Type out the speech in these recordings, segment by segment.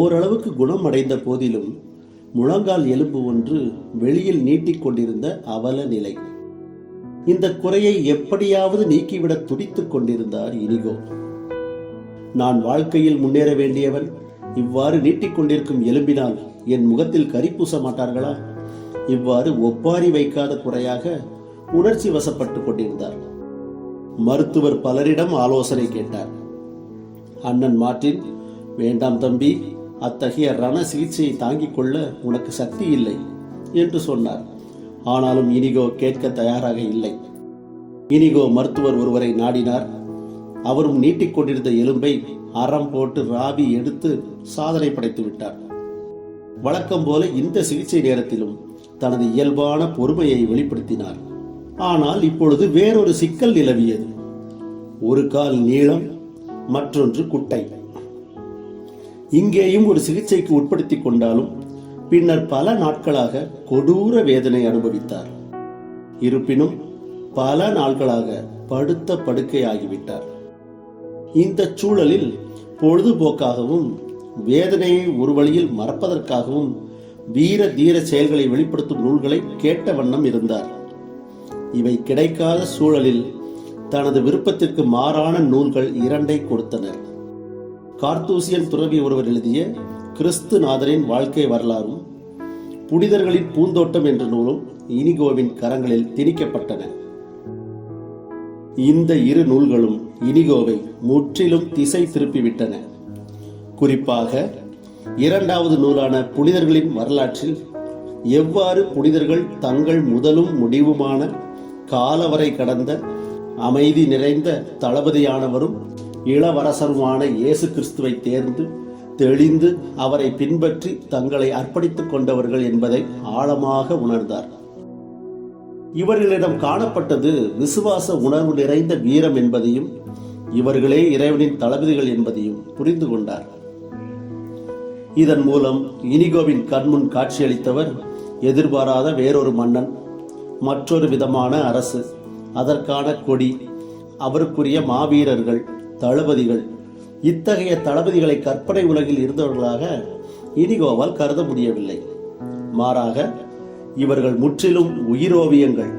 ஓரளவுக்கு குணம் அடைந்த போதிலும் முழங்கால் எலும்பு ஒன்று வெளியில் நீட்டிக் கொண்டிருந்த அவல நிலை. இந்த குறையை எப்படியாவது நீக்கிவிட துடித்துக் கொண்டிருந்தார் இனிகோ. நான் வாழ்க்கையில் முன்னேற வேண்டியவன் இவ்வாறு நீட்டிக்கொண்டிருக்கும் எலும்பினால் என் முகத்தில் கரி பூச மாட்டார்களா? இவ்வாறு ஒப்பாரி வைக்காத குறையாக உணர்ச்சி வசப்பட்டு கொண்டிருந்தார். மருத்துவர் பலரிடம் ஆலோசனை கேட்டார். அண்ணன் மார்ட்டின் வேண்டாம் தம்பி அத்தகைய ரண சிகிச்சையை தாங்கிக் கொள்ள உனக்கு சக்தி இல்லை என்று சொன்னார். ஆனாலும் இனிகோ கேட்க தயாராக இல்லை. இனிகோ மருத்துவர் ஒருவரை நாடினார். அவரும் நீட்டிக்கொண்டிருந்த எலும்பை அறம் போட்டு ராவி எடுத்து சாதனை படைத்து விட்டார். வழக்கம் போல இந்த சிகிச்சை நேரத்திலும் தனது இயல்பான பொறுமையை வெளிப்படுத்தினார். ஆனால் இப்பொழுது வேறொரு சிக்கல் நிலவியது. ஒரு கால் நீளம் மற்றொன்று குட்டை. இங்கேயும் ஒரு சிகிச்சைக்கு உட்படுத்திக் கொண்டாலும் பின்னர் பல நாட்களாக கொடூர வேதனை அனுபவித்தார். இருப்பினும் பல நாட்களாக படுத்த படுக்கையாகிவிட்டார். இந்த சூழலில் பொழுதுபோக்காகவும் வேதனையை ஒரு வழியில் மறப்பதற்காகவும் வீர தீர செயல்களை வெளிப்படுத்தும் நூல்களை கேட்ட வண்ணம் இருந்தார். இவை கிடைக்காத சூழலில் தனது விருப்பத்திற்கு மாறான நூல்கள் இரண்டை கொடுத்தனர் கார்த்தூசியன் துறவி ஒருவர் எழுதிய கிறிஸ்துநாதரின் வாழ்க்கை வரலாறும் புனிதர்களின் பூந்தோட்டம் என்ற நூலும் இனிகோவின் கரங்களில் திணிக்கப்பட்டன. இந்த இரு நூல்களும் இனிகோவை முற்றிலும் திசை திருப்பிவிட்டன. குறிப்பாக இரண்டாவது நூலான புனிதர்களின் வரலாற்றில் எவ்வாறு புனிதர்கள் தங்கள் முதலும் முடிவுமான காலவரை கடந்த அமைதி நிறைந்த தளபதியானவரும் இளவரசருமான இயேசு கிறிஸ்துவை தேர்ந்து தெளிந்து அவரை பின்பற்றி தங்களை அர்ப்பணித்துக் கொண்டவர்கள் என்பதை ஆழமாக உணர்ந்தார். இவர்களிடம் காணப்பட்டது விசுவாச உணர்வு நிறைந்த வீரம் என்பதையும் இவர்களே இறைவனின் தளபதிகள் என்பதையும் புரிந்து கொண்டார். இதன் மூலம் இனிகோவின் கண்முன் காட்சியளித்தவர் எதிர்பாராத வேறொரு மன்னன் மற்றொரு விதமான அரசு அதற்கான கொடி அவருக்குரிய மாவீரர்கள் தளபதிகள். இத்தகைய தளபதிகளை கற்பனை உலகில் இருந்தவர்களாக இனிகோவால் கருத முடியவில்லை. மாறாக இவர்கள் முற்றிலும் உயிரோவியங்கள்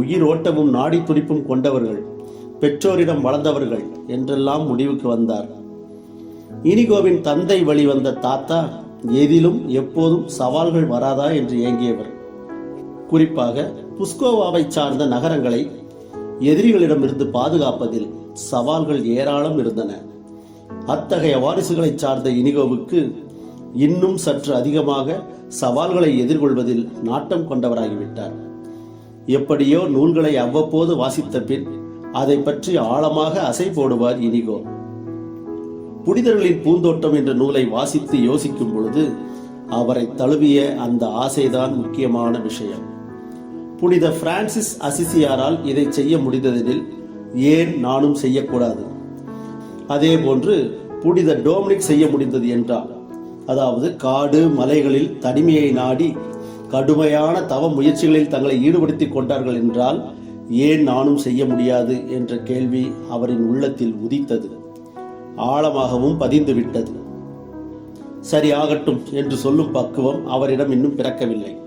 உயிரோட்டமும் நாடி துடிப்பும் கொண்டவர்கள் பெற்றோரிடம் வளர்ந்தவர்கள் என்றெல்லாம் முடிவுக்கு வந்தார். இனிகோவின் தந்தை வழி வந்த தாத்தா எதிலும் எப்போதும் சவால்கள் வராதா என்று ஏங்கியவர். குறிப்பாக புஸ்கோவாவை சார்ந்த நகரங்களை எதிரிகளிடமிருந்து பாதுகாப்பதில் சவால்கள் ஏராளம் இருந்தன. அத்தகைய வாரிசுகளை சார்ந்த இனிகோவுக்கு இன்னும் சற்று அதிகமாக சவால்களை எதிர்கொள்வதில் நாட்டம் கொண்டவராகிவிட்டார். எப்படியோ நூல்களை அவ்வப்போது வாசித்த பின் அதை பற்றி ஆழமாக அசை போடுவார் இனிகோ. புனிதர்களின் பூந்தோட்டம் என்ற நூலை வாசித்து யோசிக்கும் பொழுது அவரை தழுவிய அந்த ஆசைதான் முக்கியமான விஷயம். புனித பிரான்சிஸ் அசிசியாரால் இதை செய்ய முடிந்ததெனில் ஏன் நானும் செய்யக்கூடாது? அதே போன்று புனித டோமினிக் செய்ய முடிந்தது என்றால் அதாவது காடு மலைகளில் தனிமையை நாடி கடுமையான தவ முயற்சிகளில் தங்களை ஈடுபடுத்தி கொண்டார்கள் என்றால் ஏன் நானும் செய்ய முடியாது என்ற கேள்வி அவரின் உள்ளத்தில் உதித்தது. ஆழமாகவும் பதிந்து விட்டது சரி ஆகட்டும் என்று சொல்லும் பக்குவம் அவரிடம் இன்னும் பிறக்கவில்லை.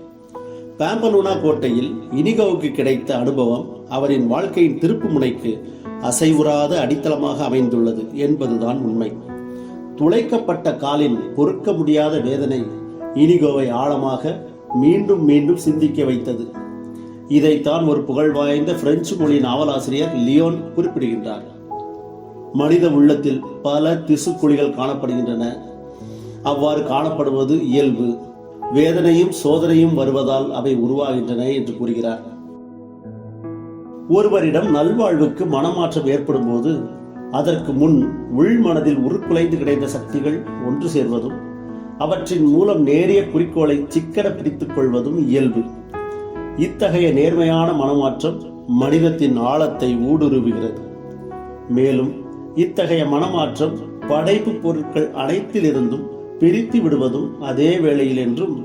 பாம்பலூனா கோட்டையில் இனிகோவுக்கு கிடைத்த அனுபவம் அவரின் வாழ்க்கையின் திருப்பு முனைக்கு அசைவுறாத அடித்தளமாக அமைந்துள்ளது என்பதுதான் உண்மை. துளைக்கப்பட்ட காலின் பொறுக்க முடியாத வேதனை இனிகோவை ஆழமாக மீண்டும் மீண்டும் சிந்திக்க வைத்தது. இதைத்தான் ஒரு புகழ் வாய்ந்த பிரெஞ்சு மொழி நாவலாசிரியர் லியோன் குறிப்பிடுகின்றார். மனித உள்ளத்தில் பல திசுக்குழிகள் காணப்படுகின்றன. அவ்வாறு காணப்படுவது இயல்பு. வேதனையும் சோதனையும் வருவதால் அவை உருவாகின்றன என்று கூறுகிறார். ஒருவரிடம் நல்வாழ்வுக்கு மனமாற்றம் ஏற்படும் போது அதற்கு முன் உள்மனதில் உருக்குலைந்து கிடைத்த சக்திகள் ஒன்று சேர்வதும் அவற்றின் மூலம் நேரிய குறிக்கோளை சிக்கன பிடித்துக் கொள்வதும் இயல்பு. இத்தகைய நேர்மையான மனமாற்றம் மனிதத்தின் ஆழத்தை ஊடுருவுகிறது. மேலும் இத்தகைய மனமாற்றம் படைப்பு பொருட்கள் அனைத்திலிருந்தும் பிரித்து விடுவதும் அதே வேளையில் என்றும்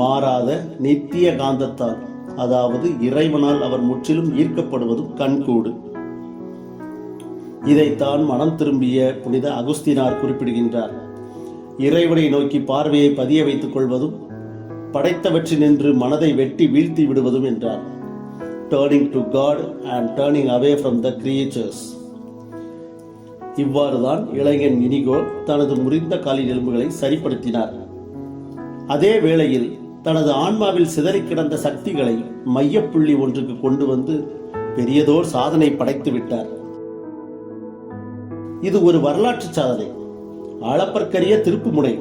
மாறாத நித்திய காந்தத்தால் அதாவது இறைவனால் அவர் முற்றிலும் ஈர்க்கப்படுவதும் கண்கூடு. இதைத்தான் மனம் திரும்பிய புனித அகுஸ்தினார் குறிப்பிடுகின்றார். இறைவனை நோக்கி பார்வையை பதிய வைத்துக் கொள்வதும் படைத்தவற்றினின்று மனதை வெட்டி வீழ்த்தி விடுவதும் என்றார். Turning to God and turning away from the creatures இவ்வாறுதான் இளைஞன் இனிகோ தனது முறிந்த காலின் எலும்புகளை சரிப்படுத்தினார். அதே வேளையில் தனது ஆன்மாவில் சிதறிக் கிடந்த சக்திகளை மையப்புள்ளி ஒன்றுக்கு கொண்டு வந்து பெரியதோர் சாதனை படைத்து விட்டார். இது ஒரு வரலாற்று சாதனை. அளப்பற்கரிய திருப்புமுனை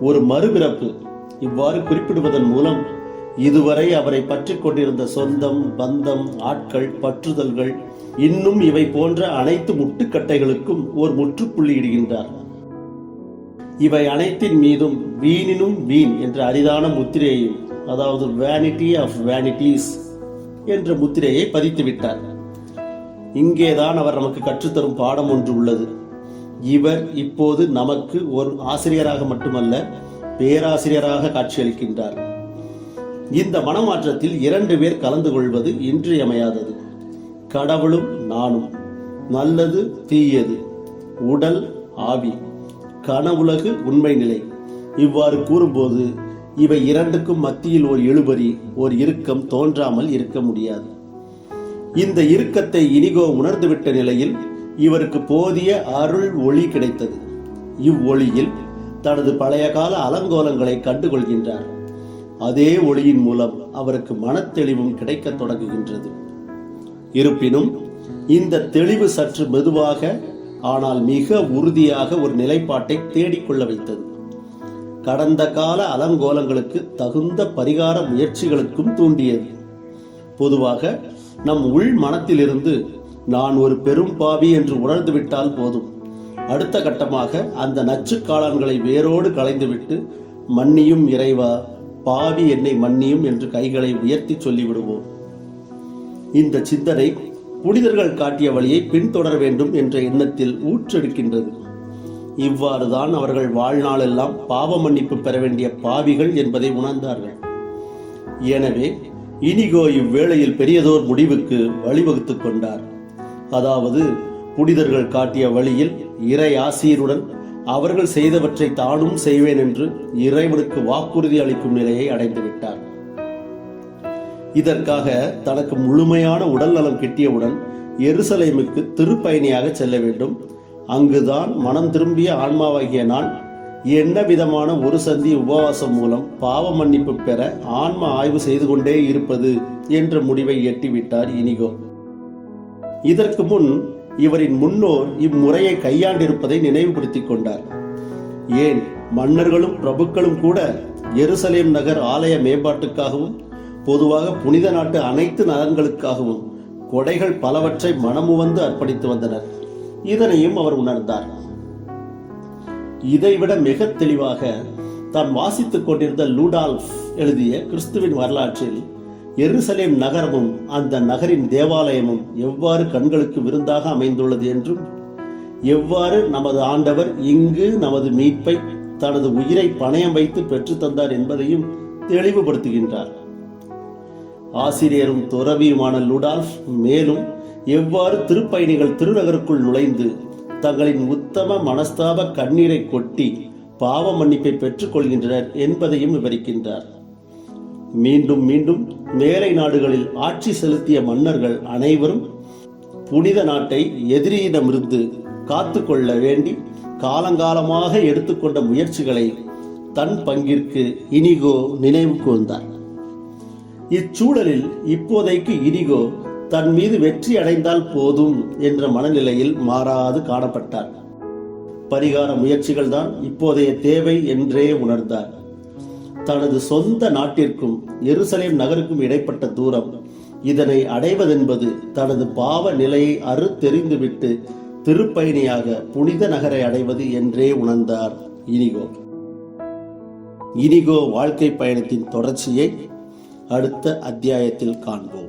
ஒரு மறுபிறப்பு. இவ்வாறு குறிப்பிடுவதன் மூலம் இதுவரை அவரை பற்றி கொண்டிருந்த சொந்தம் பந்தம் ஆட்கள் பற்றுதல்கள் இன்னும் இவை போன்ற அனைத்து முட்டுக்கட்டைகளுக்கும் ஒரு முற்றுப்புள்ளி இடுகின்றார். இவை அனைத்தின் மீதும் வீணினும் வீண் என்ற அரிதான முத்திரையையும் அதாவது வேனிட்டி ஆஃப் வேனிட்டிஸ் என்ற முத்திரையை பதித்து விட்டார் இங்கேதான் அவர் நமக்கு கற்றுத்தரும் பாடம் ஒன்று உள்ளது. இவர் இப்போது நமக்கு ஒரு ஆசிரியராக மட்டுமல்ல பேராசிரியராக காட்சியளிக்கின்றார். இந்த மனமாற்றத்தில் இரண்டு பேர் கலந்து கொள்வது இன்றியமையாதது. கடவுளும் நானும். நல்லது தீயது. உடல் ஆவி. கனவுலகு உண்மை நிலை. இவ்வாறு கூறும்போது இவை இரண்டுக்கும் மத்தியில் ஒரு எழுபறி ஒரு இறுக்கம் தோன்றாமல் இருக்க முடியாது. இந்த இறுக்கத்தை இனிகோ உணர்ந்துவிட்ட நிலையில் இவருக்கு போதிய அருள் ஒளி கிடைத்தது. இவ்வொளியில் தனது பழைய கால அலங்கோலங்களை கண்டுகொள்கின்றார். அதே ஒளியின் மூலம் அவருக்கு மனத்தெளிவும் கிடைக்கத் தொடங்குகின்றது. இருப்பினும் இந்த தெளிவு சற்று மெதுவாக ஆனால் மிக உறுதியாக ஒரு நிலைப்பாட்டை தேடிக்கொள்ள வைத்தது. கடந்த கால அலங்கோலங்களுக்கு தகுந்த பரிகார முயற்சிகளுக்கும் தூண்டியது. பொதுவாக நம் உள் மனத்திலிருந்து நான் ஒரு பெரும் பாவி என்று உணர்ந்துவிட்டால் போதும். அடுத்த கட்டமாக அந்த நச்சு காளான்களை வேரோடு களைந்துவிட்டு மன்னியும் இறைவா பாவி என்னை மன்னியும் என்று கைகளை உயர்த்தி சொல்லிவிடுவோம். இந்த சிந்தனை புனிதர்கள் காட்டிய வழியை பின்தொடர வேண்டும் என்ற எண்ணத்தில் ஊற்றெடுக்கின்றது. இவ்வாறுதான் அவர்கள் வாழ்நாளெல்லாம் பாவ மன்னிப்பு பெற வேண்டிய பாவிகள் என்பதை உணர்ந்தார்கள். எனவே இனிகோ இவ்வேளையில் பெரியதோர் முடிவுக்கு வழிவகுத்துக் கொண்டார். அதாவது புனிதர்கள் காட்டிய வழியில் இறை ஆசிரியருடன் அவர்கள் செய்தவற்றை தானும் செய்வேன் என்று இறைவனுக்கு வாக்குறுதி அளிக்கும் நிலையை அடைந்துவிட்டார். இதற்காக தனக்கு முழுமையான உடல் நலம் கிட்டியவுடன் எருசலேமுக்கு திருப்பயணியாக செல்ல வேண்டும். அங்குதான் மனம் திரும்பிய ஆன்மாவாகிய நான் என்ன விதமான ஒரு சந்தி உபவாசம் மூலம் பாவ மன்னிப்பு பெற ஆன்ம ஆய்வு செய்து கொண்டே இருப்பது என்ற முடிவை எட்டிவிட்டார் இனிகோ. இதற்கு முன் இவரின் முன்னோர் இம்முறையை கையாண்டிருப்பதை நினைவுபடுத்திக் கொண்டார். ஏன் மன்னர்களும் பிரபுக்களும் கூட எருசலேம் நகர் ஆலய மேம்பாட்டுக்காகவும் பொதுவாக புனித நாட்டு அனைத்து நலன்களுக்காகவும் கொடைகள் பலவற்றை மனமுவந்து அர்ப்பணித்து வந்தனர். இதனையும் அவர் உணர்ந்தார். இதைவிட மிக தெளிவாக தான் வாசித்துக் கொண்டிருந்த லூடால்ஃப் எழுதிய கிறிஸ்துவின் வரலாற்றில் எருசலேம் நகரமும் அந்த நகரின் தேவாலயமும் எவ்வாறு கண்களுக்கு விருந்தாக அமைந்துள்ளது என்றும் எவ்வாறு நமது ஆண்டவர் இங்கு நமது மீட்பை தனது உயிரை பணயம் வைத்து பெற்றுத் தந்தார் என்பதையும் தெளிவுபடுத்துகின்றார். ஆசிரியரும் துறவியுமான லுடால்ஃப் மேலும் எவ்வாறு திருப்பயணிகள் திருநகருக்குள் நுழைந்து தங்களின் உத்தம மனஸ்தாப கண்ணீரை கொட்டி பாவ மன்னிப்பை பெற்றுக்கொள்கின்றனர் என்பதையும் விவரிக்கின்றார். மீண்டும் மீண்டும் மேலை நாடுகளில் ஆட்சி செலுத்திய மன்னர்கள் அனைவரும் புனித நாட்டை எதிரியிடமிருந்து காத்து கொள்ள வேண்டி காலங்காலமாக எடுத்துக்கொண்ட முயற்சிகளை தன் பங்கிற்கு இனிகோ நினைவு கூர்ந்தார் இச்சூழலில் இப்போதைக்கு இனிகோ தன் மீது வெற்றி அடைந்தால் போதும் என்ற மனநிலையில் மாறாது காணப்பட்டார். பரிகார முயற்சிகள் தான் இப்போதைய தேவை என்றே உணர்ந்தார். தனது சொந்த நாட்டிற்கும் எருசலேம் நகருக்கும் இடைப்பட்ட தூரம் இதனை அடைவதென்பது தனது பாவ நிலையை அறுத்தெறிந்துவிட்டு திருப்பயணியாக புனித நகரை அடைவது என்றே உணர்ந்தார் இனிகோ. இனிகோ வாழ்க்கை பயணத்தின் தொடர்ச்சியை അടുത്ത അധ്യായത്തിൽ കാണുമ്പോൾ